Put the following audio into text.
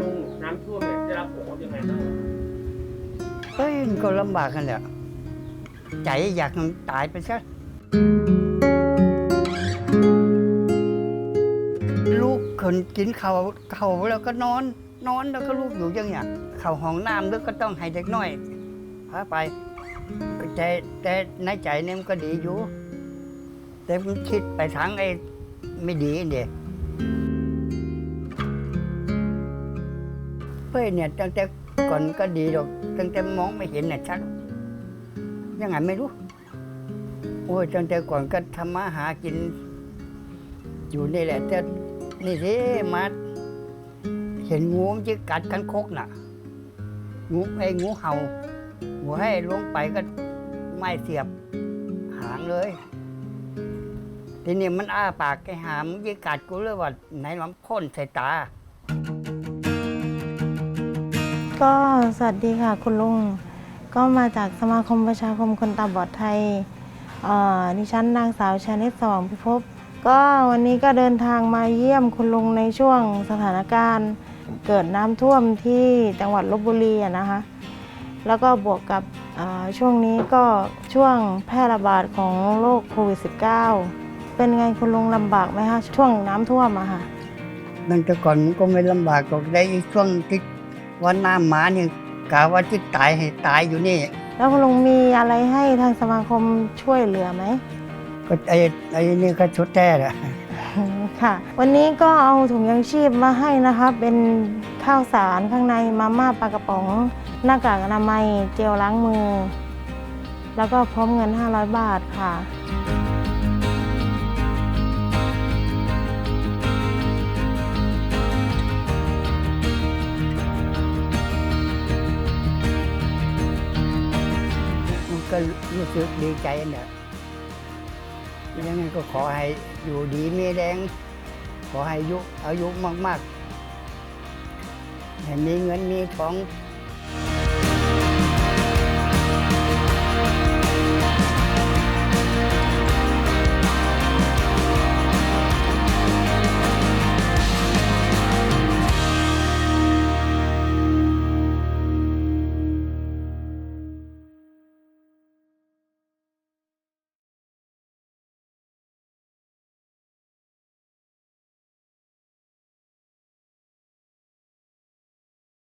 ลุงน้ำท่วมเนี่ยได้รับผลกระทบยังไงบ้างเอ้ยมันก็ลำบากกันแหละใจอยากมันตายไปซะลูกคนกินข้าวข้าวแล้วก็นอน นอนแล้วก็ลูกอยู่อย่างเงี้ยเข้าห้องน้ำแล้วก็ต้องให้เด็กน้อยพาไปแต่แต่ในใจเนี่ยมันก็ดีอยู่ แต่มันคิดไปทางไอ้ไม่ดีเด็ก เฮ้ยเนี่ยตั้งแต่ก่อนก็ดีหรอกตั้งแต่มองไม่เห็นน่ะชัดยังไงไม่รู้ โอ้ยตั้งแต่ก่อนก็ทำมาหากิน อยู่นี่แหละ แต่นี่สิมาเห็นงูมันจะกัดกันคกน่ะ งูไอ้งูเห่าหัวให้ลงไปก็ไม่เสียบหางเลย ทีนี้มันอ้าปากไอ้หามนจะกัดกูเลยว่าไหนลองพ่นใส่ตา ก็สวัสดีค่ะคุณลุง ก็มาจากสมาคมประชาคมคนตาบอดไทยดิฉันนางสาวชานิตสว่างพิภพก็วันนี้ก็เดินทางมาเยี่ยมคุณลุงในช่วงสถานการณ์ เกิดน้ำท่วมที่จังหวัดลบบุรีนะคะ แล้วก็บวกกับช่วงนี้ก็ช่วงแพร่ระบาดของโรคโควิด -19 เป็นไงคุณลุงลำบากไหมคะช่วงน้ำท่วมอะค่ะนั่นแต่ก่อนมันก็ไม่ลำบากหรอกได้ช่วงที่ วันน้ำหมาเนี่ยกะว่าที่ตายให้ตายอยู่นี่ แล้วคุณลุงมีอะไรให้ทางสมาคมช่วยเหลือไหมก็ไอ้ไอ้นี่ก็ชุดแท้แหละ ค่ะ วันนี้ก็เอาถุงยังชีพมาให้นะคะเป็นข้าวสารข้างในมาม่าปลากระป๋อง หน้ากากอนามัยเจลล้างมือ แล้วก็พร้อมเงิน 500 บาทค่ะ ก็รู้สึกดีใจเนี่ยยังไงก็ขอให้อยู่ดีมีแรง ขอให้อายุอายุมาก ๆ ให้มีเงินมีของ